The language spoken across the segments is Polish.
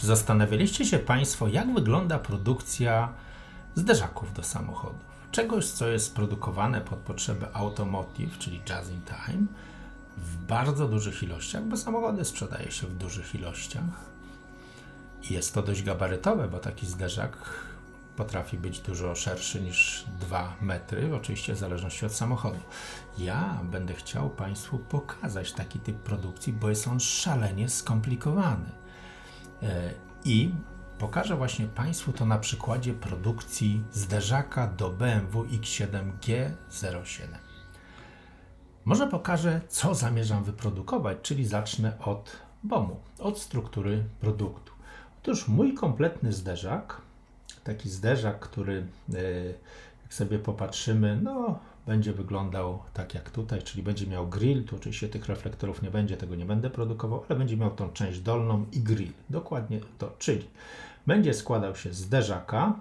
Czy zastanawialiście się Państwo, jak wygląda produkcja zderzaków do samochodów? Czegoś, co jest produkowane pod potrzeby automotive, czyli just in time, w bardzo dużych ilościach, bo samochody sprzedaje się w dużych ilościach. I jest to dość gabarytowe, bo taki zderzak potrafi być dużo szerszy niż 2 metry, oczywiście w zależności od samochodu. Ja będę chciał Państwu pokazać taki typ produkcji, bo jest on szalenie skomplikowany. E, I pokażę właśnie Państwu to na przykładzie produkcji zderzaka do BMW X7 G07. Może pokażę, co zamierzam wyprodukować, czyli zacznę od BOM-u, od struktury produktu. Otóż mój kompletny zderzak, taki zderzak, który e, jak sobie popatrzymy, no będzie wyglądał tak jak tutaj, czyli będzie miał grill, tu oczywiście tych reflektorów nie będzie, tego nie będę produkował, ale będzie miał tą część dolną i grill, dokładnie to, czyli będzie składał się z zderzaka,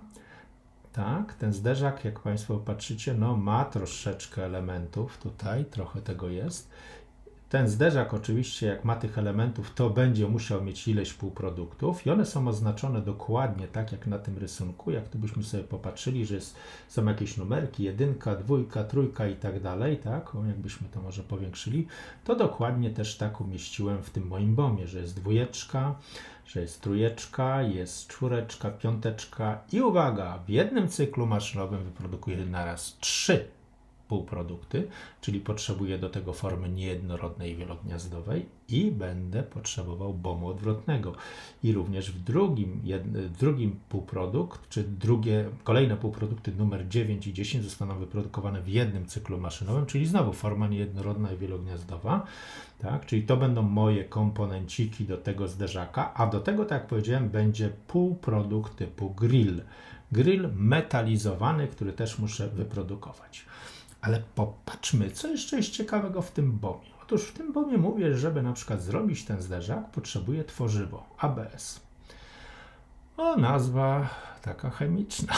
tak, ten zderzak, jak Państwo patrzycie, no ma troszeczkę elementów tutaj, trochę tego jest. Ten zderzak oczywiście, jak ma tych elementów, to będzie musiał mieć ileś półproduktów i one są oznaczone dokładnie tak, jak na tym rysunku. Jak tu byśmy sobie popatrzyli, że jest, są jakieś numerki, jedynka, dwójka, trójka i tak dalej, tak, jakbyśmy to może powiększyli, to dokładnie też tak umieściłem w tym moim bomie, że jest dwójeczka, że jest trójeczka, jest czwóreczka, piąteczka i uwaga, w jednym cyklu maszynowym wyprodukuję naraz trzy półprodukty, czyli potrzebuję do tego formy niejednorodnej wielogniazdowej i będę potrzebował bomu odwrotnego. I również w drugim, drugim półprodukt, czy drugie, kolejne półprodukty numer 9 i 10 zostaną wyprodukowane w jednym cyklu maszynowym, czyli znowu forma niejednorodna i wielogniazdowa. Tak? Czyli to będą moje komponenciki do tego zderzaka, a do tego, tak jak powiedziałem, będzie półprodukt typu grill. Grill metalizowany, który też muszę wyprodukować. Ale popatrzmy, co jeszcze jest ciekawego w tym bomie. Otóż w tym bomie mówię, że żeby na przykład zrobić ten zderzak, potrzebuję tworzywo ABS. O, nazwa taka chemiczna.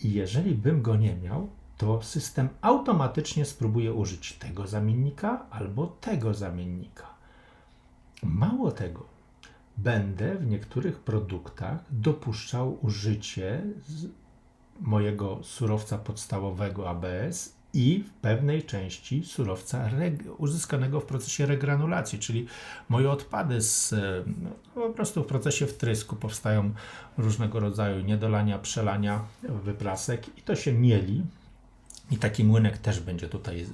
I jeżeli bym go nie miał, to system automatycznie spróbuje użyć tego zamiennika albo tego zamiennika. Mało tego, będę w niektórych produktach dopuszczał użycie mojego surowca podstawowego ABS i w pewnej części surowca uzyskanego w procesie regranulacji, czyli moje odpady z, no, po prostu w procesie wtrysku powstają różnego rodzaju niedolania, przelania, wyprasek i to się mieli i taki młynek też będzie tutaj,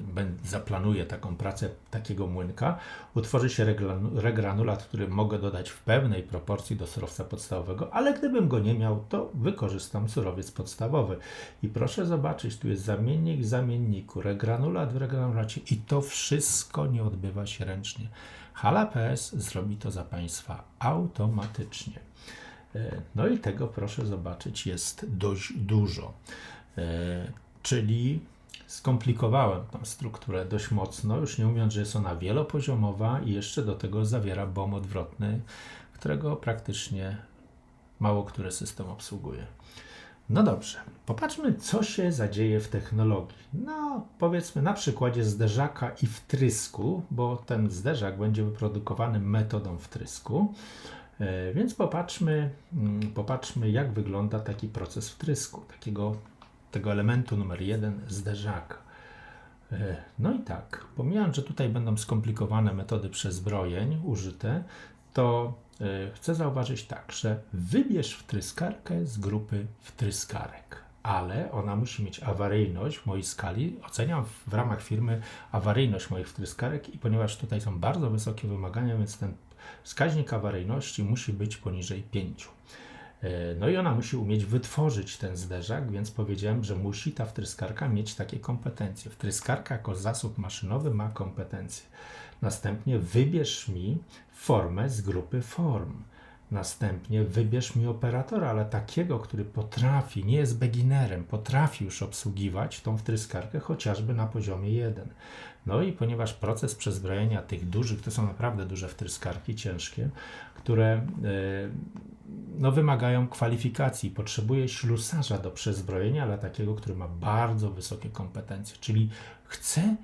zaplanuje taką pracę takiego młynka. Utworzy się regranulat, który mogę dodać w pewnej proporcji do surowca podstawowego, ale gdybym go nie miał, to wykorzystam surowiec podstawowy. I proszę zobaczyć, tu jest zamiennik w zamienniku, regranulat w regranulacie i to wszystko nie odbywa się ręcznie. Hala PS zrobi to za Państwa automatycznie. E, no i tego proszę zobaczyć jest dość dużo. Czyli skomplikowałem tą strukturę dość mocno, już nie mówiąc, że jest ona wielopoziomowa i jeszcze do tego zawiera BOM odwrotny, którego praktycznie mało który system obsługuje. No dobrze, popatrzmy, co się zadzieje w technologii. No, powiedzmy na przykładzie zderzaka i wtrysku, bo ten zderzak będzie wyprodukowany metodą wtrysku. E, więc popatrzmy, mm, popatrzmy, jak wygląda taki proces wtrysku, takiego tego elementu numer jeden zderzaka. E, no i tak, pomijając, że tutaj będą skomplikowane metody przezbrojeń użyte, to e, chcę zauważyć tak, że wybierz wtryskarkę z grupy wtryskarek, ale ona musi mieć awaryjność w mojej skali. Oceniam w ramach firmy awaryjność moich wtryskarek i ponieważ tutaj są bardzo wysokie wymagania, więc ten wskaźnik awaryjności musi być poniżej 5. E, no i ona musi umieć wytworzyć ten zderzak, więc powiedziałem, że musi ta wtryskarka mieć takie kompetencje. Wtryskarka jako zasób maszynowy ma kompetencje. Następnie wybierz mi formę z grupy form. Następnie wybierz mi operatora, ale takiego, który potrafi, nie jest beginnerem, potrafi już obsługiwać tą wtryskarkę chociażby na poziomie 1. No i ponieważ proces przezbrojenia tych dużych, to są naprawdę duże wtryskarki, ciężkie, które e, no, wymagają kwalifikacji. Potrzebuje ślusarza do przezbrojenia, ale takiego, który ma bardzo wysokie kompetencje. Czyli chcę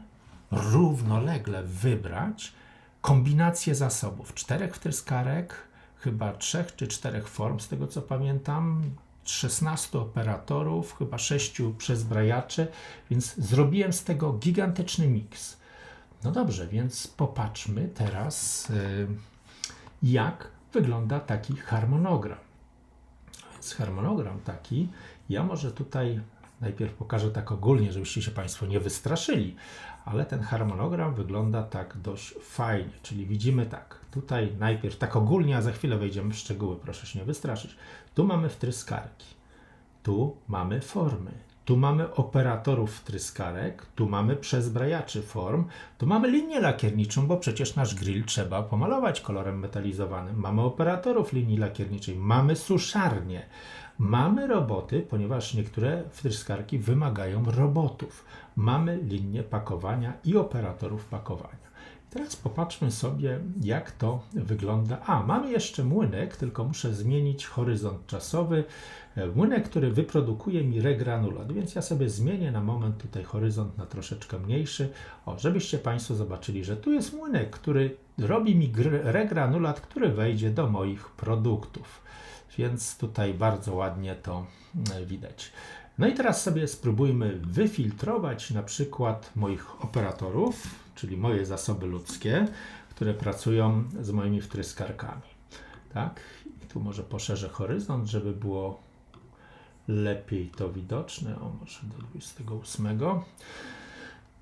równolegle wybrać kombinację zasobów czterech wtryskarek, chyba trzech czy czterech form, z tego co pamiętam. 16 operatorów, chyba 6 przezbrajaczy, więc zrobiłem z tego gigantyczny miks. No dobrze, więc popatrzmy teraz, y, jak wygląda taki harmonogram. Więc harmonogram taki, ja może tutaj najpierw pokażę tak ogólnie, żebyście się Państwo nie wystraszyli, ale ten harmonogram wygląda tak dość fajnie, czyli widzimy tak, tutaj najpierw tak ogólnie, a za chwilę wejdziemy w szczegóły, proszę się nie wystraszyć. Tu mamy wtryskarki, tu mamy formy, tu mamy operatorów wtryskarek, tu mamy przezbrajaczy form, tu mamy linię lakierniczą, bo przecież nasz grill trzeba pomalować kolorem metalizowanym. Mamy operatorów linii lakierniczej, mamy suszarnię, mamy roboty, ponieważ niektóre wtryskarki wymagają robotów. Mamy linię pakowania i operatorów pakowania. Teraz popatrzmy sobie, jak to wygląda. A, mamy jeszcze młynek, tylko muszę zmienić horyzont czasowy. E, Młynek, który wyprodukuje mi regranulat, więc ja sobie zmienię na moment tutaj horyzont na troszeczkę mniejszy, o, żebyście Państwo zobaczyli, że tu jest młynek, który robi mi regranulat, który wejdzie do moich produktów. Więc tutaj bardzo ładnie to e, widać. No i teraz sobie spróbujmy wyfiltrować na przykład moich operatorów, czyli moje zasoby ludzkie, które pracują z moimi wtryskarkami. Tak? I tu może poszerzę horyzont, żeby było lepiej to widoczne. O, może do 28.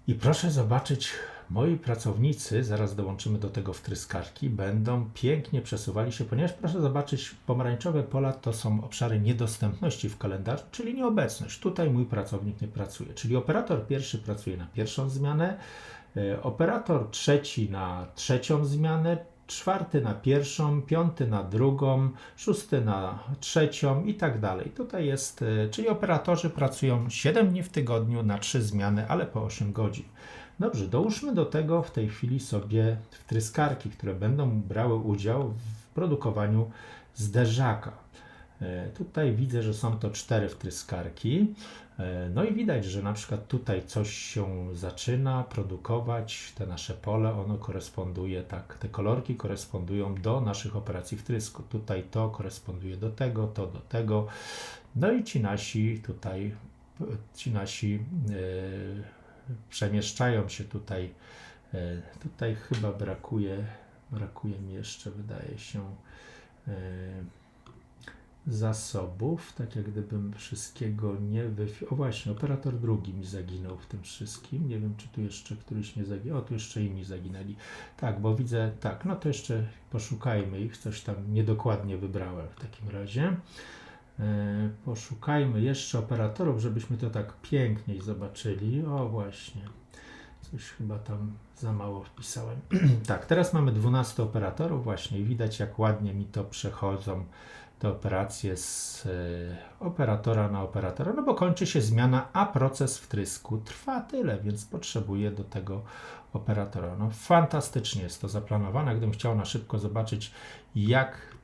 I proszę zobaczyć, moi pracownicy, zaraz dołączymy do tego wtryskarki, będą pięknie przesuwali się, ponieważ proszę zobaczyć, pomarańczowe pola to są obszary niedostępności w kalendarzu, czyli nieobecność. Tutaj mój pracownik nie pracuje, czyli operator pierwszy pracuje na pierwszą zmianę, operator trzeci na trzecią zmianę, czwarty na pierwszą, piąty na drugą, szósty na trzecią i tak dalej. Tutaj jest, e, czyli operatorzy pracują 7 dni w tygodniu na 3 zmiany, ale po 8 godzin. Dobrze, dołóżmy do tego w tej chwili sobie wtryskarki, które będą brały udział w produkowaniu zderzaka. E, tutaj widzę, że są to cztery wtryskarki. E, no i widać, że na przykład tutaj coś się zaczyna produkować, te nasze pole, ono koresponduje tak, te kolorki korespondują do naszych operacji wtrysku. Tutaj to koresponduje do tego, to do tego. No i ci nasi tutaj, ci nasi yy, przemieszczają się tutaj. Yy, tutaj chyba brakuje, brakuje mi jeszcze, wydaje się, yy, zasobów, tak jak gdybym wszystkiego nie wyfi... O właśnie, operator drugi mi zaginął w tym wszystkim. Nie wiem, czy tu jeszcze któryś nie zaginął. O, tu jeszcze inni zaginęli. Tak, bo widzę, tak, no to jeszcze poszukajmy ich. Coś tam niedokładnie wybrałem w takim razie. E, poszukajmy jeszcze operatorów, żebyśmy to tak piękniej zobaczyli. O, właśnie. Coś chyba tam za mało wpisałem. tak, teraz mamy 12 operatorów właśnie widać jak ładnie mi to przechodzą te operacje z e, operatora na operatora, no bo kończy się zmiana, a proces wtrysku trwa tyle, więc potrzebuję do tego operatora. No fantastycznie jest to zaplanowane. Gdybym chciał na szybko zobaczyć, jak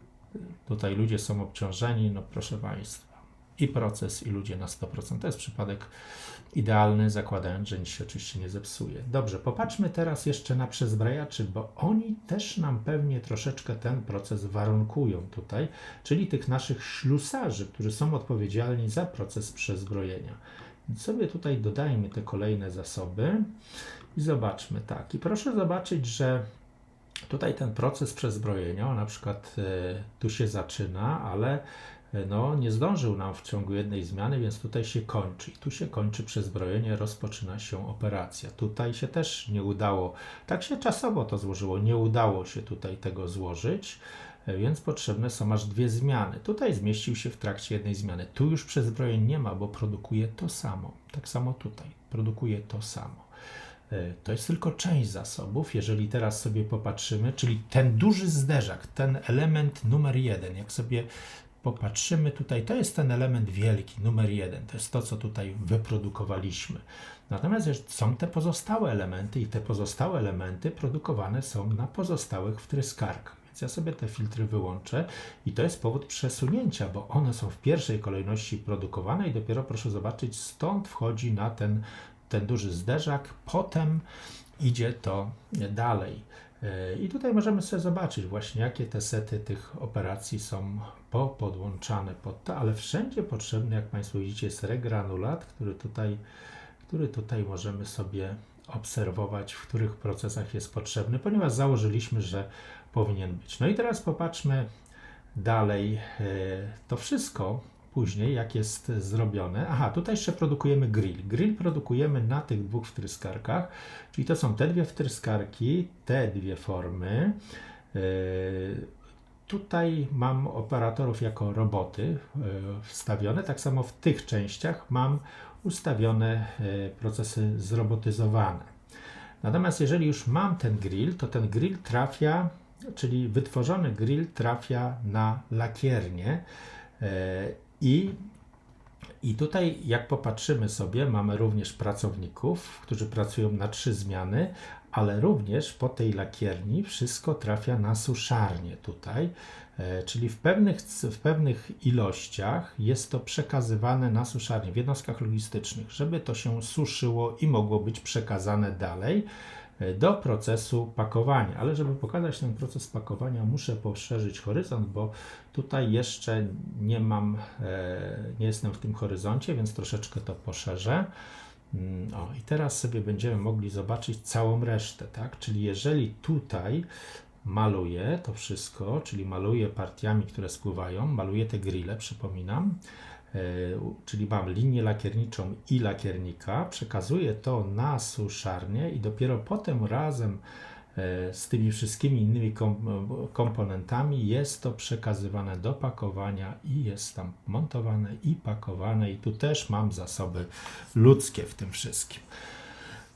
tutaj ludzie są obciążeni, no proszę Państwa i proces, i ludzie na 100%. To jest przypadek idealny, zakładając, że nic się oczywiście nie zepsuje. Dobrze, popatrzmy teraz jeszcze na przezbrajaczy, bo oni też nam pewnie troszeczkę ten proces warunkują tutaj, czyli tych naszych ślusarzy, którzy są odpowiedzialni za proces przezbrojenia. Więc sobie tutaj dodajmy te kolejne zasoby i zobaczmy tak. I proszę zobaczyć, że tutaj ten proces przezbrojenia, na przykład y, tu się zaczyna, ale no, nie zdążył nam w ciągu jednej zmiany, więc tutaj się kończy. Tu się kończy przezbrojenie, rozpoczyna się operacja. Tutaj się też nie udało, tak się czasowo to złożyło, nie udało się tutaj tego złożyć, e, więc potrzebne są aż dwie zmiany. Tutaj zmieścił się w trakcie jednej zmiany. Tu już przezbrojeń nie ma, bo produkuje to samo. Tak samo tutaj, produkuje to samo. E, to jest tylko część zasobów. Jeżeli teraz sobie popatrzymy, czyli ten duży zderzak, ten element numer jeden, jak sobie popatrzymy tutaj, to jest ten element wielki, numer jeden, to jest to, co tutaj wyprodukowaliśmy. Natomiast są te pozostałe elementy i te pozostałe elementy produkowane są na pozostałych wtryskarkach. Więc ja sobie te filtry wyłączę i to jest powód przesunięcia, bo one są w pierwszej kolejności produkowane i dopiero proszę zobaczyć, stąd wchodzi na ten, ten duży zderzak, potem idzie to dalej. I tutaj możemy sobie zobaczyć właśnie, jakie te sety tych operacji są podłączane pod to, ale wszędzie potrzebny, jak Państwo widzicie, jest regranulat, który tutaj, który tutaj możemy sobie obserwować, w których procesach jest potrzebny, ponieważ założyliśmy, że powinien być. No i teraz popatrzmy dalej e, to wszystko później, jak jest zrobione. Aha, tutaj jeszcze produkujemy grill. Grill produkujemy na tych dwóch wtryskarkach, czyli to są te dwie wtryskarki, te dwie formy. E, tutaj mam operatorów jako roboty e, wstawione, tak samo w tych częściach mam ustawione procesy zrobotyzowane. Natomiast jeżeli już mam ten grill, to ten grill trafia czyli wytworzony grill trafia na lakiernię e, i i tutaj, jak popatrzymy sobie, mamy również pracowników, którzy pracują na trzy zmiany, ale również po tej lakierni wszystko trafia na suszarnię tutaj, e, czyli w pewnych, w pewnych ilościach jest to przekazywane na suszarnię w jednostkach logistycznych, żeby to się suszyło i mogło być przekazane dalej do procesu pakowania. Ale żeby pokazać ten proces pakowania, muszę poszerzyć horyzont, bo tutaj jeszcze nie mam, e, nie jestem w tym horyzoncie, więc troszeczkę to poszerzę. Mm, o, i teraz sobie będziemy mogli zobaczyć całą resztę, tak? Czyli jeżeli tutaj maluję to wszystko, czyli maluję partiami, które spływają, maluję te grille, przypominam, czyli mam linię lakierniczą i lakiernika, przekazuję to na suszarnię i dopiero potem razem e, z tymi wszystkimi innymi komponentami jest to przekazywane do pakowania i jest tam montowane i pakowane i tu też mam zasoby ludzkie w tym wszystkim.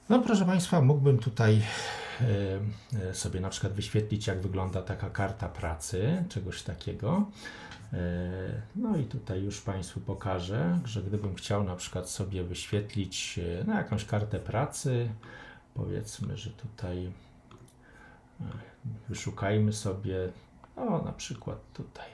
No proszę Państwa, mógłbym tutaj e, sobie na przykład wyświetlić jak wygląda taka karta pracy, czegoś takiego. E, no i tutaj już Państwu pokażę, że gdybym chciał na przykład sobie wyświetlić e, no, jakąś kartę pracy, powiedzmy, że tutaj e, wyszukajmy sobie, o na przykład tutaj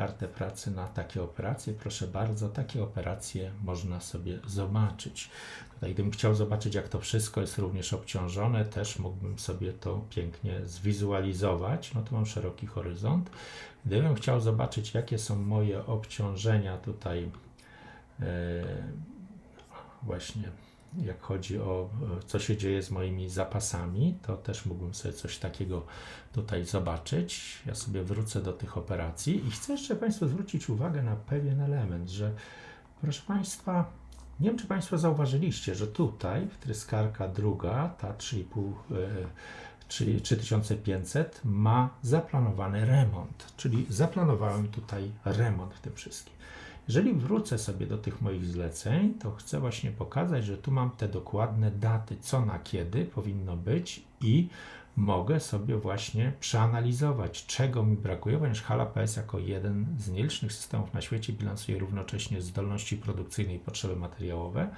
kartę pracy na takie operacje. Proszę bardzo, takie operacje można sobie zobaczyć. Tutaj, gdybym chciał zobaczyć, jak to wszystko jest również obciążone, też mógłbym sobie to pięknie zwizualizować. No to mam szeroki horyzont. Gdybym chciał zobaczyć, jakie są moje obciążenia tutaj, e, właśnie jak chodzi o co się dzieje z moimi zapasami, to też mógłbym sobie coś takiego tutaj zobaczyć. Ja sobie wrócę do tych operacji i chcę jeszcze Państwu zwrócić uwagę na pewien element, że proszę Państwa, nie wiem, czy Państwo zauważyliście, że tutaj wtryskarka druga, ta 3,5 3500 ma zaplanowany remont, czyli zaplanowałem tutaj remont w tym wszystkim. Jeżeli wrócę sobie do tych moich zleceń, to chcę właśnie pokazać, że tu mam te dokładne daty, co na kiedy powinno być i mogę sobie właśnie przeanalizować, czego mi brakuje, ponieważ Hala PS jako jeden z nielicznych systemów na świecie bilansuje równocześnie zdolności produkcyjne i potrzeby materiałowe.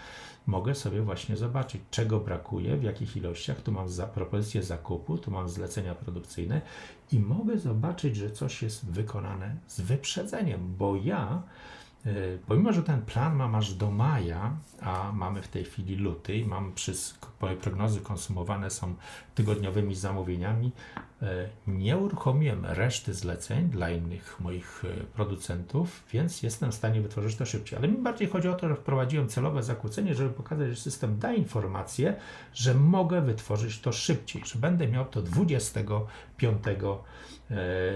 Mogę sobie właśnie zobaczyć, czego brakuje, w jakich ilościach. Tu mam za propozycję zakupu, tu mam zlecenia produkcyjne i mogę zobaczyć, że coś jest wykonane z wyprzedzeniem, bo ja pomimo, że ten plan mam aż do maja, a mamy w tej chwili luty i mam przez prognozy konsumowane są tygodniowymi zamówieniami, e, nie uruchomiłem reszty zleceń dla innych moich e, producentów, więc jestem w stanie wytworzyć to szybciej. Ale mi bardziej chodzi o to, że wprowadziłem celowe zakłócenie, żeby pokazać, że system da informację, że mogę wytworzyć to szybciej, że będę miał to 25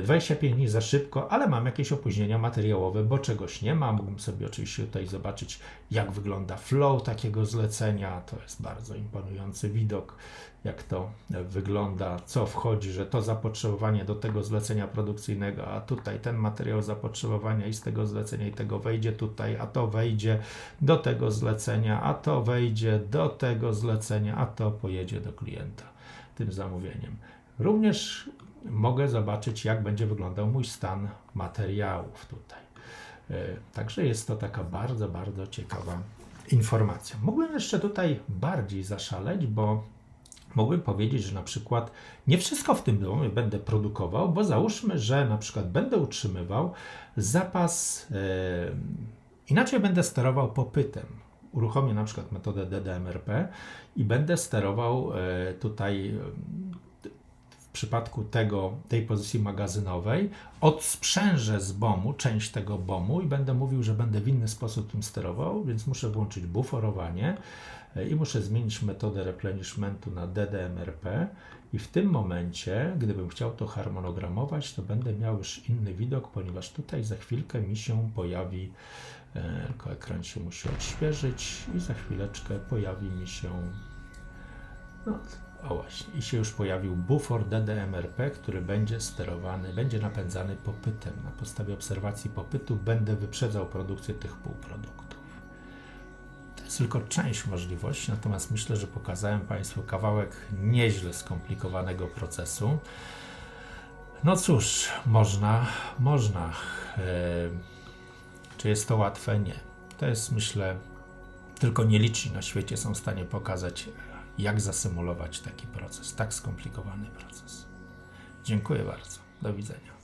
25 dni za szybko, ale mam jakieś opóźnienia materiałowe, bo czegoś nie ma. Mógłbym sobie oczywiście tutaj zobaczyć, jak wygląda flow takiego zlecenia. To jest bardzo imponujący widok, jak to wygląda, co wchodzi, że to zapotrzebowanie do tego zlecenia produkcyjnego, a tutaj ten materiał zapotrzebowania i z tego zlecenia i tego wejdzie tutaj, a to wejdzie do tego zlecenia, a to wejdzie do tego zlecenia, a to pojedzie do klienta tym zamówieniem. Również mogę zobaczyć, jak będzie wyglądał mój stan materiałów tutaj. E, także jest to taka bardzo, bardzo ciekawa informacja. Mógłbym jeszcze tutaj bardziej zaszaleć, bo mógłbym powiedzieć, że na przykład nie wszystko w tym domu będę produkował, bo załóżmy, że na przykład będę utrzymywał zapas, e, inaczej będę sterował popytem. Uruchomię na przykład metodę DDMRP i będę sterował e, tutaj przypadku tego, tej pozycji magazynowej odsprzężę z BOM-u część tego BOM-u i będę mówił, że będę w inny sposób tym sterował, więc muszę włączyć buforowanie e, i muszę zmienić metodę replenishmentu na DDMRP i w tym momencie, gdybym chciał to harmonogramować, to będę miał już inny widok, ponieważ tutaj za chwilkę mi się pojawi, e, tylko ekran się musi odświeżyć i za chwileczkę pojawi mi się no, o właśnie, i się już pojawił bufor DDMRP, który będzie sterowany, będzie napędzany popytem. Na podstawie obserwacji popytu będę wyprzedzał produkcję tych półproduktów. To jest tylko część możliwości, natomiast myślę, że pokazałem Państwu kawałek nieźle skomplikowanego procesu. No cóż, można, można. E, czy jest to łatwe? Nie. To jest, myślę, tylko nieliczni na świecie są w stanie pokazać, jak zasymulować taki proces, tak skomplikowany proces. Dziękuję bardzo. Do widzenia.